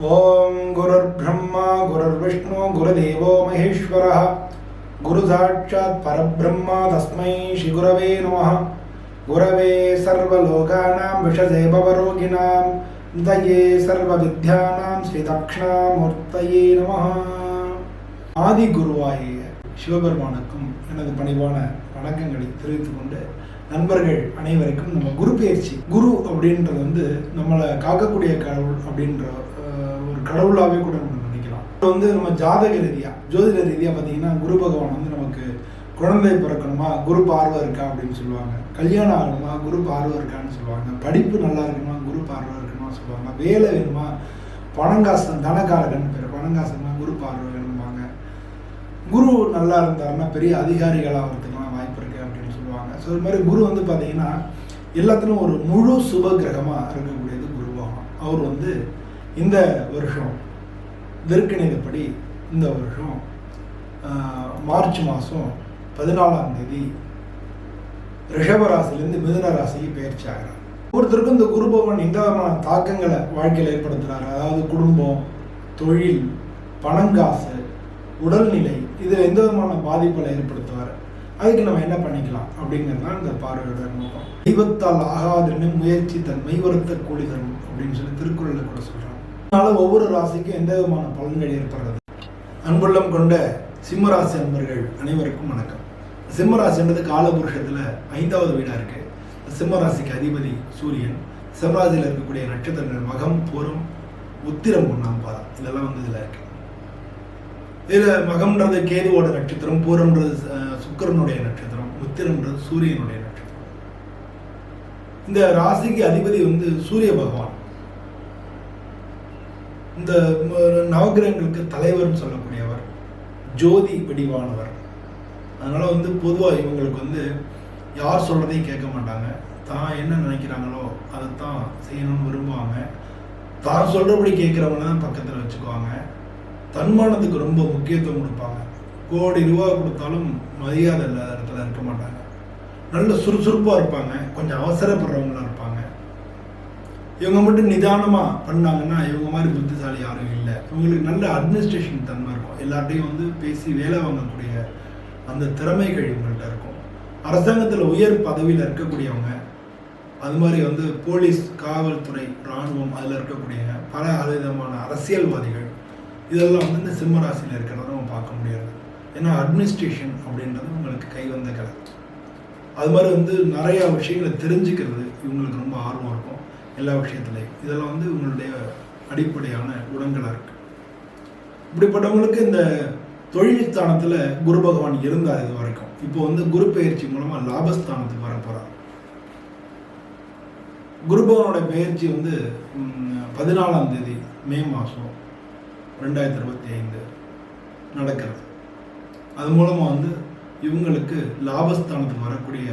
ஓம் குருர் பிரம்மா குருர் விஷ்ணு குருதேவோ மகேஸ்வர. குரு சாட்சாத் பரபிரம்மா தஸ்மை ஸ்ரீ குரவே நம குரவே சர்வலோகானாம் விஷதே பவரோகிணாம் தயே சர்வ வித்யானாம் ஸ்ரீ தக்ஷணாமூர்த்தயே நம ஆதி குருவாய சிவபெருமானுக்கும் எனது பணிவான வணக்கங்களை தெரிவித்துக் கொண்டு நண்பர்கள் அனைவருக்கும் நம்ம குரு பயிற்சி குரு அப்படின்றது வந்து நம்மளை காக்கக்கூடிய கடவுள் அப்படின்ற கடவுளாகவே கூட நம்ம நினைக்கலாம். இது வந்து நம்ம ஜாதக ரீதியா ஜோதிட ரீதியா பார்த்தீங்கன்னா குரு பகவான் வந்து நமக்கு குழந்தை பிறக்கணுமா குரு பார்வை இருக்கா அப்படின்னு சொல்லுவாங்க. கல்யாணம் ஆகணுமா குரு பார்வை இருக்கான்னு சொல்லுவாங்க. படிப்பு நல்லா இருக்கணுமா குரு பார்வை இருக்கணுமா சொல்லுவாங்க. வேலை வேணுமா பணங்காசன் தனக்காரகன் பேர் பணங்காசன்னா குரு பார்வை வேணுமாங்க குரு நல்லா இருந்தாருன்னா பெரிய அதிகாரிகளாக வரதுக்குலாம் வாய்ப்பு இருக்கு அப்படின்னு சொல்லுவாங்க. ஸோ இது மாதிரி குரு வந்து பார்த்தீங்கன்னா எல்லாத்துலையும் ஒரு முழு சுப கிரகமாக இருக்கக்கூடியது குரு பகவான். அவர் வந்து இந்த வருஷம் விற்கணிதப்படி இந்த வருஷம் மார்ச் மாதம் பதினாலாம் தேதி ரிஷப ராசியிலேருந்து மிதுன ராசிக்கு பயிற்சி ஆகிறார். ஒவ்வொருத்தருக்கும் இந்த குரு பகவான் எந்த விதமான தாக்கங்களை வாழ்க்கையில் ஏற்படுத்துகிறார் அதாவது குடும்பம் தொழில் பணங்காசு உடல்நிலை இதில் எந்த விதமான பாதிப்புகளை ஏற்படுத்துவார்? அதுக்கு நம்ம என்ன பண்ணிக்கலாம் அப்படிங்கிறது தான் இந்த பார்வையோட நோக்கம். தெய்வத்தால் ஆகாதுன்னு முயற்சி தன் மெய்வருத்த கூலி தரும் அப்படின்னு சொல்லி திருக்குறளில் கூட சொல்கிறாங்க அதனால ஒவ்வொரு ராசிக்கும் எந்த விதமான பலன்கள் ஏற்படுறது? அன்புள்ளம் கொண்ட சிம்மராசி அன்பர்கள் அனைவருக்கும் வணக்கம். சிம்மராசின்றது காலபுருஷத்தில் ஐந்தாவது வீடாக இருக்கு. சிம்மராசிக்கு அதிபதி சூரியன். சிம்மராசியில் இருக்கக்கூடிய நட்சத்திரங்கள் மகம் பூரம் உத்திரம் ஒன்றாம் பாதம். இதெல்லாம் வந்து இதில் இருக்கு. இதில் மகம்ன்றது கேதுவோட நட்சத்திரம் பூரம்ன்றது அஹ், சுக்கிரனுடைய நட்சத்திரம் உத்திரம்ன்றது சூரியனுடைய நட்சத்திரம். இந்த ராசிக்கு அதிபதி வந்து சூரிய பகவான். இந்த நவகிரகங்களுக்கு நவக்கிரகங்களுக்கு தலைவர்னு சொல்லக்கூடியவர் ஜோதி வடிவானவர் அதனால் வந்து பொதுவாக இவங்களுக்கு வந்து யார் சொல்கிறதையும் கேட்க மாட்டாங்க. தான் என்ன நினைக்கிறாங்களோ அதை தான் செய்யணும்னு விரும்புவாங்க. தான் சொல்கிறபடி கேட்குறவங்க தான் பக்கத்தில் வச்சுக்குவாங்க. தன்மானத்துக்கு ரொம்ப முக்கியத்துவம் கொடுப்பாங்க. கோடி ரூபா கொடுத்தாலும் மரியாதை இல்லாத இடத்துல இருக்க மாட்டாங்க. நல்ல சுறுசுறுப்பாக இருப்பாங்க. கொஞ்சம் அவசரப்படுறவங்களாக இருப்பாங்க. இவங்க மட்டும் நிதானமாக பண்ணாங்கன்னா இவங்க மாதிரி புத்திசாலி யாரும் இல்லை. இவங்களுக்கு நல்ல அட்மினிஸ்ட்ரேஷன் தன்மை இருக்கும். எல்லார்ட்டையும் வந்து பேசி வேலை வாங்கக்கூடிய அந்த திறமைகள் இவங்கள்ட்ட இருக்கும். அரசாங்கத்தில் உயர் பதவியில் இருக்கக்கூடியவங்க அது மாதிரி வந்து போலீஸ் காவல்துறை இராணுவம் அதில் இருக்கக்கூடியவங்க பல விதமான அரசியல்வாதிகள் இதெல்லாம் வந்து இந்த சிம்ம ராசியில் இருக்கிறத நம்ம பார்க்க முடியாது. ஏன்னா அட்மினிஸ்ட்ரேஷன் அப்படின்றது உங்களுக்கு கை வந்த கலை. அது மாதிரி வந்து நிறையா விஷயங்களை தெரிஞ்சுக்கிறது இவங்களுக்கு ரொம்ப ஆர்வம் இருக்கும். எல்லா விஷயத்துலையும் இதெல்லாம் வந்து உங்களுடைய அடிப்படையான குணங்களாக இருக்குது இப்படிப்பட்டவங்களுக்கு இந்த தொழில் ஸ்தானத்தில் குரு பகவான் இருந்தார் இது வரைக்கும். இப்போ வந்து குரு பயிற்சி மூலமாக லாபஸ்தானத்துக்கு வர போகிறார் குரு பகவானோட பயிற்சி வந்து பதினாலாம் தேதி மே மாதம் ரெண்டாயிரத்தி இருபத்தி ஐந்து நடக்கிறது. அது மூலமாக வந்து இவங்களுக்கு லாபஸ்தானத்துக்கு வரக்கூடிய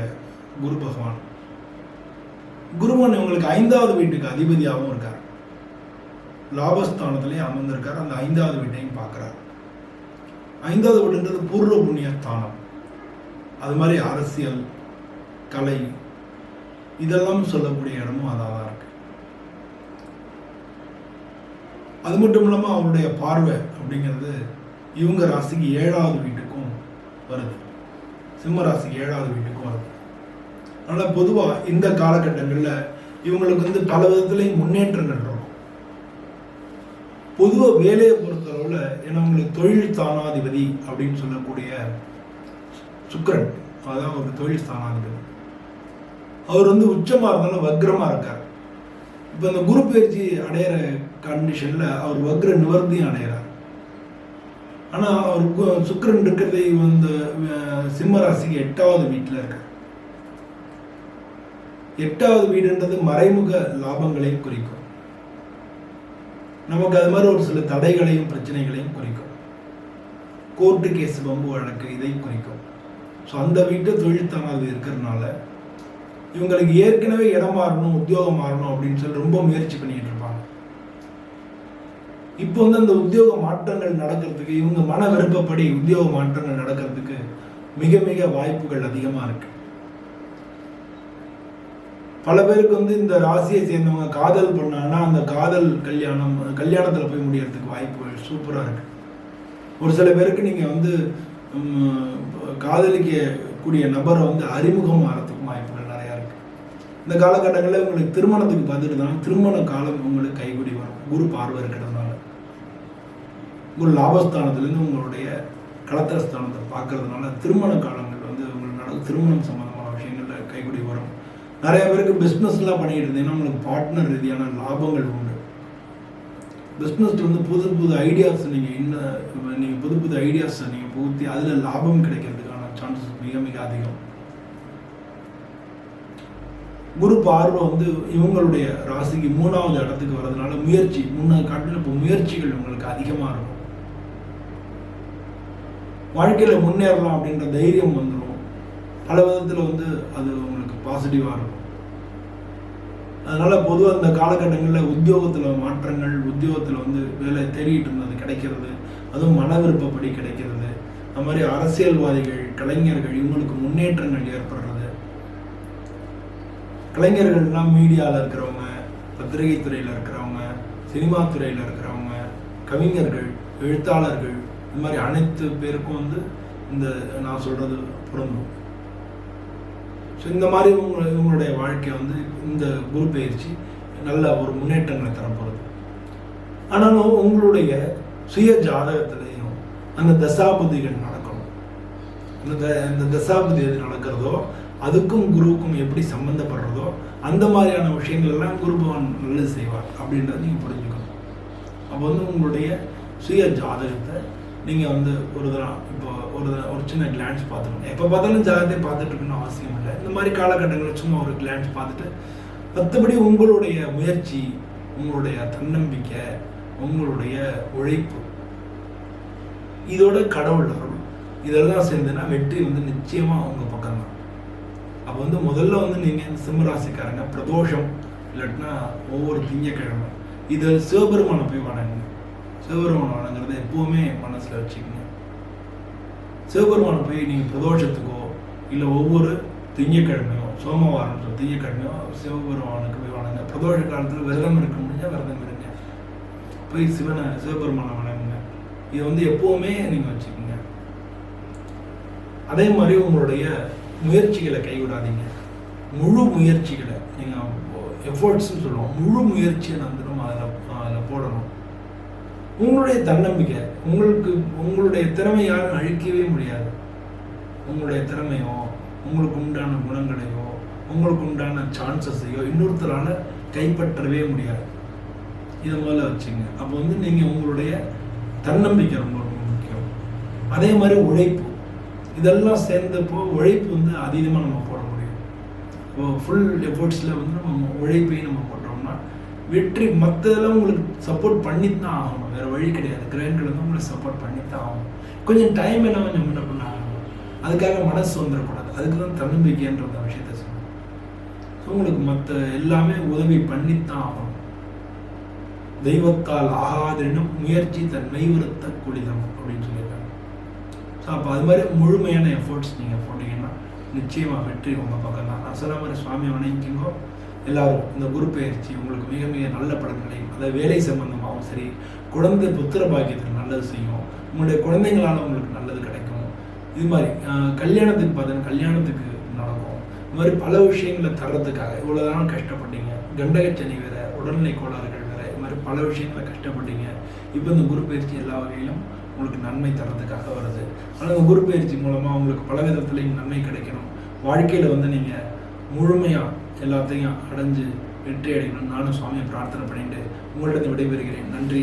குரு பகவான் குருவன் இவங்களுக்கு ஐந்தாவது வீட்டுக்கு அதிபதியாகவும் இருக்கார். லாபஸ்தானத்திலே அமர்ந்திருக்கார். அந்த ஐந்தாவது வீட்டையும் பார்க்குறார். ஐந்தாவது வீடுன்றது பூர்வ புண்ணிய ஸ்தானம். அது மாதிரி அரசியல் கலை இதெல்லாம் சொல்லக்கூடிய இடமும் அதாக தான் இருக்கு. அது மட்டும் இல்லாமல் அவருடைய பார்வை அப்படிங்கிறது இவங்க ராசிக்கு ஏழாவது வீட்டுக்கும் வருது. சிம்ம ராசிக்கு ஏழாவது வீட்டுக்கும் வருது. அதனால் பொதுவாக இந்த காலகட்டங்களில் இவங்களுக்கு வந்து பல விதத்துலேயும் முன்னேற்றங்கள் இருக்கும் பொதுவாக வேலையை பொறுத்தளவில் ஏன்னா உங்களுக்கு தொழில் ஸ்தானாதிபதி அப்படின்னு சொல்லக்கூடிய சுக்கரன் அதான் ஒரு தொழில் ஸ்தானாதிபதி. அவர் வந்து உச்சமாக இருந்தாலும் வக்ரமாக இருக்கார். இப்போ இந்த குரு பயிற்சி அடையிற கண்டிஷனில் அவர் வக்ர நிவர்த்தியும் அடையிறார் ஆனால் அவர் கு- இருக்கிறதே வந்து சிம்ம ராசிக்கு எட்டாவது வீட்டில் இருக்கார். எட்டாவது வீடுன்றது மறைமுக லாபங்களையும் குறிக்கும். நமக்கு அது மாதிரி ஒரு சில தடைகளையும் பிரச்சனைகளையும் குறிக்கும். கோர்ட்டு கேஸ் பம்பு வழக்கு இதையும் குறிக்கும். ஸோ அந்த வீட்டு தொழில் இருக்கிறதுனால இவங்களுக்கு ஏற்கனவே இடம் மாறணும் உத்தியோகம் மாறணும் அப்படின்னு சொல்லி ரொம்ப முயற்சி பண்ணிக்கிட்டு இருப்பாங்க. இப்போ வந்து அந்த உத்தியோக மாற்றங்கள் நடக்கிறதுக்கு இவங்க மன விருப்பப்படி உத்தியோக மாற்றங்கள் நடக்கிறதுக்கு மிக மிக வாய்ப்புகள் அதிகமாக இருக்குது பல பேருக்கு வந்து இந்த ராசியை சேர்ந்தவங்க காதல் பண்ணாங்கன்னா அந்த காதல் கல்யாணம் கல்யாணத்தில் போய் முடியறதுக்கு வாய்ப்புகள் சூப்பராக இருக்கு. ஒரு சில பேருக்கு நீங்கள் வந்து காதலிக்க காதலிக்கக்கூடிய நபரை வந்து அறிமுகம் ஆகிறதுக்கும் வாய்ப்புகள் நிறையா இருக்கு. இந்த காலகட்டங்களில் உங்களுக்கு திருமணத்துக்கு பார்த்துட்டு திருமண காலம் உங்களுக்கு கைகூடி வரும். குரு பார்வை இருக்கிறதுனால. குரு லாபஸ்தானத்துலேருந்து உங்களுடைய கலத்திரஸ்தானத்தை பார்க்கறதுனால திருமண காலங்கள் வந்து உங்களுக்கு நடக்கும். திருமணம் சம்பந்தமான நிறைய பேருக்கு பிஸ்னஸ்லாம் பண்ணிட்டு இருந்தீங்கன்னா உங்களுக்கு பார்ட்னர் ரீதியான லாபங்கள் உண்டு. பிஸ்னஸ் வந்து புது புது ஐடியாஸ் நீங்கள் இன்னும் நீங்கள் புது புது ஐடியாஸை நீங்கள் புகுத்தி அதில் லாபம் கிடைக்கிறதுக்கான சான்சஸ் மிக மிக அதிகம். குரு பார்வை வந்து இவங்களுடைய ராசிக்கு மூணாவது இடத்துக்கு வர்றதுனால முயற்சி மூணாவது காட்டில் இப்போ முயற்சிகள் உங்களுக்கு அதிகமாக இருக்கும். வாழ்க்கையில் முன்னேறலாம் அப்படின்ற தைரியம் வந்துடும் பல விதத்தில் வந்து அது உங்களுக்கு பாசிட்டிவாக இருக்கும். அதனால் பொதுவாக அந்த காலகட்டங்களில் உத்தியோகத்தில் மாற்றங்கள் உத்தியோகத்தில் வந்து வேலை தேடிட்டு இருந்தது கிடைக்கிறது அதுவும் மன விருப்பப்படி கிடைக்கிறது. அது மாதிரி அரசியல்வாதிகள் கலைஞர்கள் இவங்களுக்கு முன்னேற்றங்கள் ஏற்படுறது. கலைஞர்கள்லாம் மீடியாவில் இருக்கிறவங்க பத்திரிகை துறையில் இருக்கிறவங்க சினிமா துறையில் இருக்கிறவங்க கவிஞர்கள் எழுத்தாளர்கள் இந்த மாதிரி அனைத்து பேருக்கும் வந்து இந்த நான் சொல்கிறது பொருந்தும். ஸோ இந்த மாதிரி உங்க இவங்களுடைய வாழ்க்கை வந்து இந்த குரு பயிற்சி நல்ல ஒரு முன்னேற்றங்களை தரப்போகிறது ஆனாலும் உங்களுடைய சுய ஜாதகத்திலையும் அந்த தசாபதிகள் நடக்கணும். அந்த த- அந்த தசாபதி எது நடக்கிறதோ அதுக்கும் குருவுக்கும் எப்படி சம்மந்தப்படுறதோ அந்த மாதிரியான விஷயங்கள் எல்லாம் குரு பகவான் நல்லது செய்வார் அப்படின்றத நீங்கள் புரிஞ்சுக்கணும். அப்போ வந்து உங்களுடைய சுய ஜாதகத்தை நீங்கள் வந்து ஒரு தரம் இப்போ ஒரு ஒரு சின்ன கிளான்ஸ் பார்த்துக்கணும். எப்போ பார்த்தாலும் ஜாதகத்தை பார்த்துட்டு இருக்கணும்னு அவசியம் இல்லை. இந்த மாதிரி காலகட்டங்களில் சும்மா ஒரு கிளான்ஸ் பார்த்துட்டு மற்றபடி உங்களுடைய முயற்சி உங்களுடைய தன்னம்பிக்கை உங்களுடைய உழைப்பு இதோட கடவுள் அருள் இதெல்லாம் சேர்ந்துன்னா வெற்றி வந்து நிச்சயமாக உங்கள் பக்கம்தான் அப்போ வந்து முதல்ல வந்து நீங்கள் சிம்மராசிக்காரங்க பிரதோஷம் இல்லாட்டினா ஒவ்வொரு திங்கக்கிழமை இது சிவபெருமானை போய் வணங்குங்க. சிவபெருமானை வணங்குறத எப்பவுமே மனசில் வச்சுக்கோங்க. சிவபெருமானை போய் நீங்கள் பிரதோஷத்துக்கோ இல்லை ஒவ்வொரு திங்கக்கிழமையோ சோமவாரம் திங்கக்கிழமையோ சிவபெருமானுக்கு போய் வணங்க பிரதோஷ காலத்தில் விரதம் இருக்க முடிஞ்சால் விரதம் இருங்க. போய் சிவனை சிவபெருமானை வணங்குங்க. இதை வந்து எப்பவுமே நீங்கள் வச்சுக்கோங்க. அதே மாதிரி உங்களுடைய முயற்சிகளை கைவிடாதீங்க. முழு முயற்சிகளை நீங்கள் எஃபர்ட்ஸ்ன்னு சொல்லுவோம். முழு முயற்சியை வந்து நம்ம அதில் அதில் போடணும். உங்களுடைய தன்னம்பிக்கை உங்களுக்கு உங்களுடைய திறமை யாரும் அழிக்கவே முடியாது. உங்களுடைய திறமையோ உங்களுக்கு உண்டான குணங்களையோ உங்களுக்கு உண்டான சான்சஸையோ இன்னொருத்தரால் கைப்பற்றவே முடியாது. இதை முதல்ல வச்சுங்க. அப்போ வந்து நீங்கள் உங்களுடைய தன்னம்பிக்கை ரொம்ப ரொம்ப முக்கியம். அதே மாதிரி உழைப்பு. இதெல்லாம் சேர்ந்தப்போ உழைப்பு வந்து அதிகமாக நம்ம போட முடியும். இப்போ ஃபுல் எஃபர்ட்ஸில் வந்து நம்ம உழைப்பையும் நம்ம போட்டோம் வெற்றி மற்றதெல்லாம் உங்களுக்கு சப்போர்ட் பண்ணி தான் ஆகணும். வேறு வழி கிடையாது. கிரகங்கள் வந்து உங்களுக்கு சப்போர்ட் பண்ணி தான் ஆகணும். கொஞ்சம் டைம் என்ன கொஞ்சம் முன்ன பண்ண ஆகணும்? அதுக்காக மனசு வந்துடக்கூடாது. அதுக்கு தான் தன்னம்பிக்கைன்ற அந்த விஷயத்த சொல்லுவேன் ஸோ உங்களுக்கு மற்ற எல்லாமே உதவி பண்ணித்தான் ஆகணும். தெய்வத்தால் ஆகாதெனும் முயற்சி தன் மெய்வருத்த குளிதம் அப்படின்னு சொல்லியிருக்காங்க. ஸோ அப்போ அது மாதிரி முழுமையான எஃபோர்ட்ஸ் நீங்கள் போட்டீங்கன்னா நிச்சயமாக வெற்றி உங்கள் பக்கம் தான் நான் சொன்ன மாதிரி சுவாமி வணங்கிக்கோ எல்லாரும் இந்த குரு பயிற்சி உங்களுக்கு மிக மிக நல்ல பலன்களையும் அதாவது வேலை சம்பந்தமாகவும் சரி குழந்தை புத்திர பாக்கியத்துக்கு நல்லது செய்யும் உங்களுடைய குழந்தைங்களால உங்களுக்கு நல்லது கிடைக்கும். இது மாதிரி கல்யாணத்துக்கு பார்த்தீங்கன்னா கல்யாணத்துக்கு நடக்கும். இது மாதிரி பல விஷயங்களை தர்றதுக்காக இவ்வளோதான் கஷ்டப்பட்டீங்க. கண்டகச்சனி வேற உடல்நிலை கோளாறுகள் வேற இது மாதிரி பல விஷயங்களை கஷ்டப்பட்டீங்க. இப்போ இந்த குரு பயிற்சி எல்லா வகையிலும் உங்களுக்கு நன்மை தர்றதுக்காக வருது. ஆனால் இந்த குரு பயிற்சி மூலமாக உங்களுக்கு பல விதத்துலையும் நன்மை கிடைக்கணும். வாழ்க்கையில் வந்து நீங்கள் முழுமையாக எல்லாத்தையும் அடைஞ்சு வெற்றி அடையணும் நானும் சுவாமியை பிரார்த்தனை பண்ணிட்டு உங்கள்கிட்ட விடைபெறுகிறேன். நன்றி